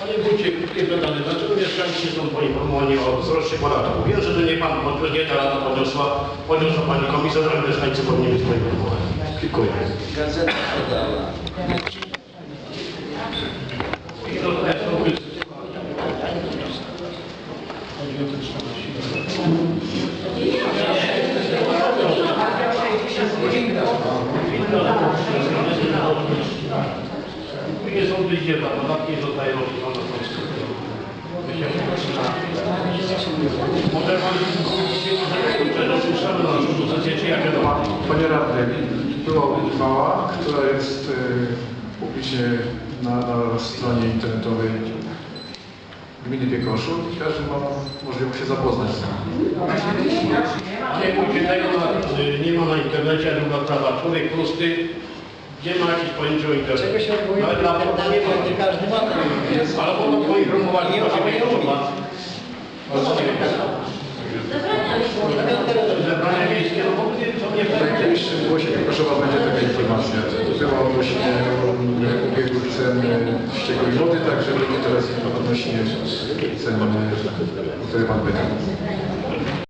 Panie Wójcie, krótkie pytanie. Dlaczego mieszkańcy są poinformowani o wzroście podatku? Wiem, że to nie Pan podniósł, nie ta rada podniosła, podniosła Pani komisarz, ale mieszkańcy powinni być poinformowani. Dziękuję. Gazeta podała. I to zostaje w Polsce. Może Pan na? Panie radny, była uchwała, która jest e, publicznie na, na stronie internetowej gminy Piekoszów i każdy ma możliwość się zapoznać z tym. Nie pójdzie tego, na- y, nie ma na internecie, a druga sprawa. Człowiek prosty, nie ma jakieś pojęcia o internecie. Czego się odwołuje Nawet do na bo nie każdy ma. Ale po to poinformowali, Nie ma mojej informacji. Zebrania miejskie, no bo nie, to nie W najbliższym głosie Piekoszowa będzie taka informacja. Była odnośnie ubiegu cen ścieku i wody, także będzie teraz odnośnie cen, o które Pan pytał.